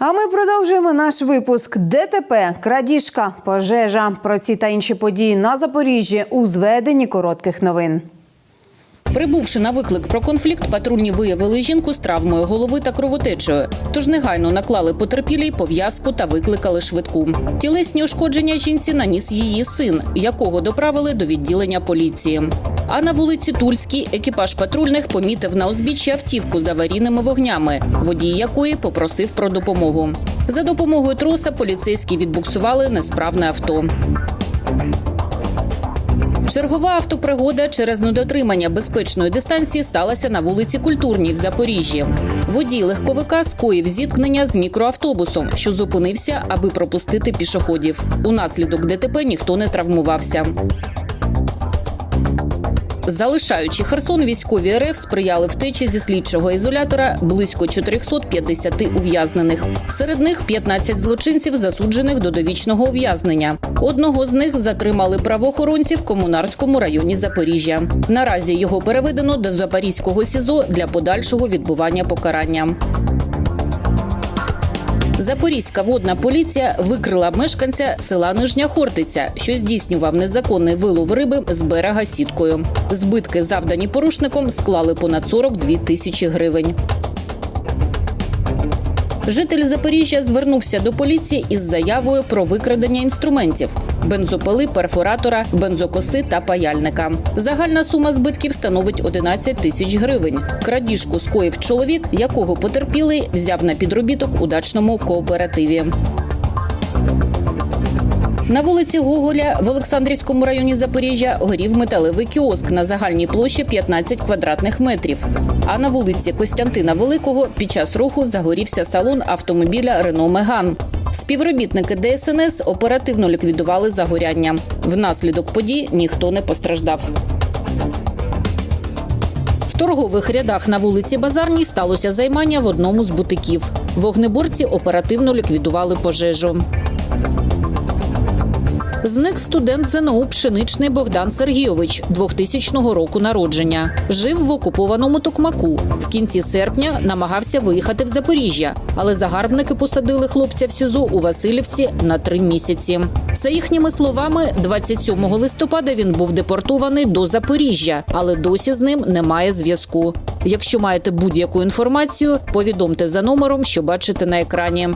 А ми продовжуємо наш випуск ДТП, крадіжка, пожежа. Про ці та інші події на Запоріжжі у зведенні коротких новин. Прибувши на виклик про конфлікт, патрульні виявили жінку з травмою голови та кровотечею. Тож негайно наклали потерпілій пов'язку та викликали швидку. Тілесні ушкодження жінці наніс її син, якого доправили до відділення поліції. А на вулиці Тульській екіпаж патрульних помітив на узбіччі автівку з аварійними вогнями, водій якої попросив про допомогу. За допомогою троса поліцейські відбуксували несправне авто. Чергова автопригода через недотримання безпечної дистанції сталася на вулиці Культурній в Запоріжжі. Водій легковика скоїв зіткнення з мікроавтобусом, що зупинився, аби пропустити пішоходів. Унаслідок ДТП ніхто не травмувався. Залишаючи Херсон, військові РФ сприяли втечі зі слідчого ізолятора близько 450 ув'язнених. Серед них 15 злочинців, засуджених до довічного ув'язнення. Одного з них затримали правоохоронці в комунарському районі Запоріжжя. Наразі його переведено до Запорізького СІЗО для подальшого відбування покарання. Запорізька водна поліція викрила мешканця села Нижня Хортиця, що здійснював незаконний вилов риби з берега сіткою. Збитки, завдані порушником, склали понад 42 тисячі гривень. Житель Запоріжжя звернувся до поліції із заявою про викрадення інструментів: бензопили, перфоратора, бензокоси та паяльника. Загальна сума збитків становить 11 тисяч гривень. Крадіжку скоїв чоловік, якого потерпілий взяв на підробіток у дачному кооперативі. На вулиці Гоголя в Олександрівському районі Запоріжжя горів металевий кіоск на загальній площі 15 квадратних метрів. А на вулиці Костянтина Великого під час руху загорівся салон автомобіля Рено Меган. Співробітники ДСНС оперативно ліквідували загоряння. Внаслідок подій ніхто не постраждав. В торгових рядах на вулиці Базарній сталося займання в одному з бутиків. Вогнеборці оперативно ліквідували пожежу. Зник студент ЗНО Пшеничний Богдан Сергійович 2000 року народження. Жив в окупованому Токмаку. В кінці серпня намагався виїхати в Запоріжжя, але загарбники посадили хлопця в СІЗО у Васильівці на три місяці. За їхніми словами, 27 листопада він був депортований до Запоріжжя, але досі з ним немає зв'язку. Якщо маєте будь-яку інформацію, повідомте за номером, що бачите на екрані.